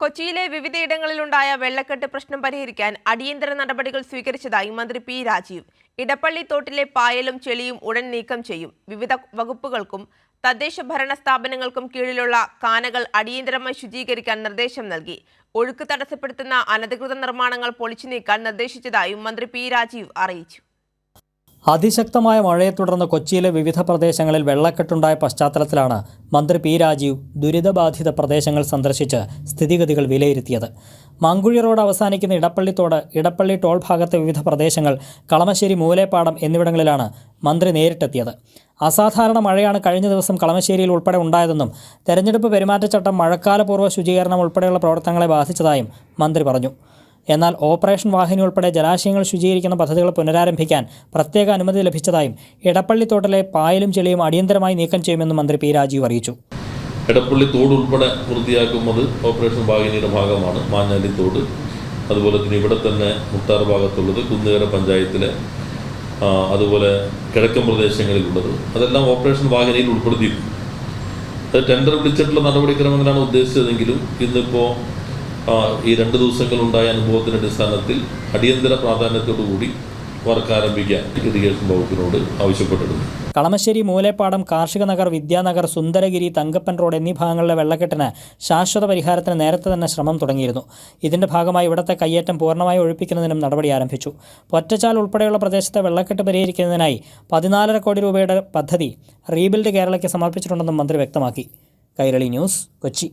കൊച്ചിയിലെ വിവിധയിടങ്ങളിലുണ്ടായ വെള്ളക്കെട്ട് പ്രശ്നം പരിഹരിക്കാൻ അടിയന്തര നടപടികൾ സ്വീകരിച്ചതായി മന്ത്രി പി രാജീവ്. ഇടപ്പള്ളി തോട്ടിലെ പായലും ചെളിയും ഉടൻ നീക്കം ചെയ്യും. വിവിധ വകുപ്പുകൾക്കും തദ്ദേശ ഭരണ സ്ഥാപനങ്ങൾക്കും കീഴിലുള്ള കാനകൾ അടിയന്തരമായി ശുചീകരിക്കാൻ നിർദ്ദേശം നൽകി. ഒഴുക്ക് തടസ്സപ്പെടുത്തുന്ന അനധികൃത നിർമ്മാണങ്ങൾ പൊളിച്ചു നീക്കാൻ നിർദ്ദേശിച്ചതായും മന്ത്രി പി രാജീവ് അറിയിച്ചു. അതിശക്തമായ മഴയെ തുടർന്ന് കൊച്ചിയിലെ വിവിധ പ്രദേശങ്ങളിൽ വെള്ളക്കെട്ടുണ്ടായ പശ്ചാത്തലത്തിലാണ് മന്ത്രി പി രാജീവ് ദുരിതബാധിത പ്രദേശങ്ങൾ സന്ദർശിച്ച് സ്ഥിതിഗതികൾ വിലയിരുത്തിയത്. മാങ്കുഴി റോഡ് അവസാനിക്കുന്ന ഇടപ്പള്ളിത്തോട് ഇടപ്പള്ളി ടോൾ ഭാഗത്തെ വിവിധ പ്രദേശങ്ങൾ കളമശ്ശേരി മൂലേപ്പാടം എന്നിവിടങ്ങളിലാണ് മന്ത്രി നേരിട്ടെത്തിയത്. അസാധാരണ മഴയാണ് കഴിഞ്ഞ ദിവസം കളമശ്ശേരിയിൽ ഉൾപ്പെടെ ഉണ്ടായതെന്നും തെരഞ്ഞെടുപ്പ് പെരുമാറ്റച്ചട്ടം മഴക്കാലപൂർവ ശുചീകരണം ഉൾപ്പെടെയുള്ള പ്രവർത്തനങ്ങളെ ബാധിച്ചതായും മന്ത്രി പറഞ്ഞു. എന്നാൽ ഓപ്പറേഷൻ വാഹിനി ഉൾപ്പെടെ ജലാശയങ്ങൾ ശുചീകരിക്കുന്ന പദ്ധതികൾ പുനരാരംഭിക്കാൻ പ്രത്യേക അനുമതി ലഭിച്ചതായും ഇടപ്പള്ളിത്തോട്ടിലെ പായലും ചെളിയും അടിയന്തരമായി നീക്കം ചെയ്യുമെന്നും മന്ത്രി പി രാജീവ് അറിയിച്ചു. എടപ്പള്ളി തോട് ഉൾപ്പെടെ വൃത്തിയാക്കുന്നത് ഓപ്പറേഷൻ വാഹിനിയുടെ ഭാഗമാണ്. മാഞ്ഞാലി തോട്. അതുപോലെ തന്നെ ഇവിടെ തന്നെ മുട്ടാർ ഭാഗത്തുള്ളത് കുന്നുകര പഞ്ചായത്തിലെ അതുപോലെ കിഴക്കൻ പ്രദേശങ്ങളിലുള്ളത്. അതെല്ലാം ഓപ്പറേഷൻ വാഹിനിയിൽ ഉൾപ്പെടുത്തിയിട്ടുണ്ട്. അത് ടെൻഡർ വിളിച്ചിട്ടുള്ള നടപടിക്രമങ്ങളാണ് ഉദ്ദേശിച്ചതെങ്കിലും ഇന്നിപ്പോൾ ഈ രണ്ട് ദിവസങ്ങളുണ്ടായ അനുഭവത്തിന്റെ അടിസ്ഥാനത്തിൽ അടിയന്തര പ്രാധാന്യത്തോടുകൂടി വർക്ക് ആരംഭിക്കാൻ ഇറിഗേഷൻ വകുപ്പിനോട് ആവശ്യപ്പെട്ടിരുന്നു. കളമശ്ശേരി മൂലേപ്പാടം കാർഷിക നഗർ വിദ്യാനഗർ സുന്ദരഗിരി തങ്കപ്പൻ റോഡ് എന്നീ ഭാഗങ്ങളിലെ വെള്ളക്കെട്ടിന് ശാശ്വത പരിഹാരത്തിന് നേരത്തെ തന്നെ ശ്രമം തുടങ്ങിയിരുന്നു. ഇതിന്റെ ഭാഗമായി ഇവിടുത്തെ കയ്യേറ്റം പൂർണമായി ഒഴിപ്പിക്കുന്നതിനും നടപടി ആരംഭിച്ചു. പൊറ്റച്ചാൽ ഉൾപ്പെടെയുള്ള പ്രദേശത്തെ വെള്ളക്കെട്ട് പരിഹരിക്കുന്നതിനായി പതിനാലര കോടി രൂപയുടെ പദ്ധതി റീബിൽഡ് കേരളയ്ക്ക് സമർപ്പിച്ചിട്ടുണ്ടെന്നും മന്ത്രി വ്യക്തമാക്കി. കൈരളി ന്യൂസ് കൊച്ചി.